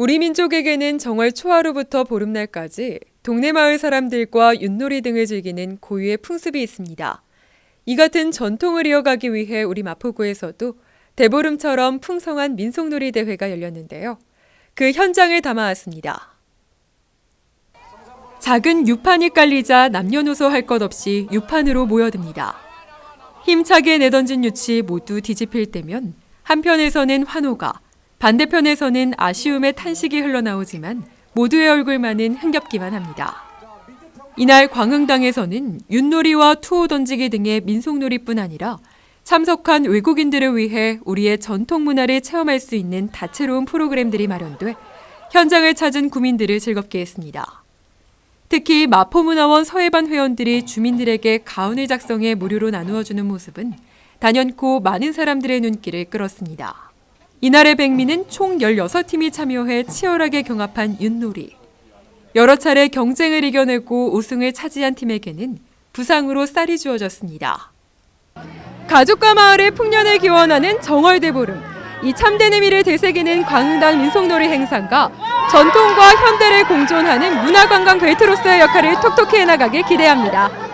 우리 민족에게는 정월 초하루부터 보름날까지 동네 마을 사람들과 윷놀이 등을 즐기는 고유의 풍습이 있습니다. 이 같은 전통을 이어가기 위해 우리 마포구에서도 대보름처럼 풍성한 민속놀이 대회가 열렸는데요. 그 현장을 담아왔습니다. 작은 유판이 깔리자 남녀노소 할 것 없이 유판으로 모여듭니다. 힘차게 내던진 유치 모두 뒤집힐 때면 한편에서는 환호가, 반대편에서는 아쉬움의 탄식이 흘러나오지만 모두의 얼굴만은 흥겹기만 합니다. 이날 광흥당에서는 윷놀이와 투호 던지기 등의 민속놀이뿐 아니라 참석한 외국인들을 위해 우리의 전통 문화를 체험할 수 있는 다채로운 프로그램들이 마련돼 현장을 찾은 구민들을 즐겁게 했습니다. 특히 마포문화원 서해반 회원들이 주민들에게 가운을 작성해 무료로 나누어주는 모습은 단연코 많은 사람들의 눈길을 끌었습니다. 이날의 백미는 총 16팀이 참여해 치열하게 경합한 윷놀이. 여러 차례 경쟁을 이겨내고 우승을 차지한 팀에게는 부상으로 쌀이 주어졌습니다. 가족과 마을의 풍년을 기원하는 정월대보름. 이 참된 의미를 되새기는 광흥당 민속놀이 행사가 전통과 현대를 공존하는 문화관광 벨트로서의 역할을 톡톡히 해나가길 기대합니다.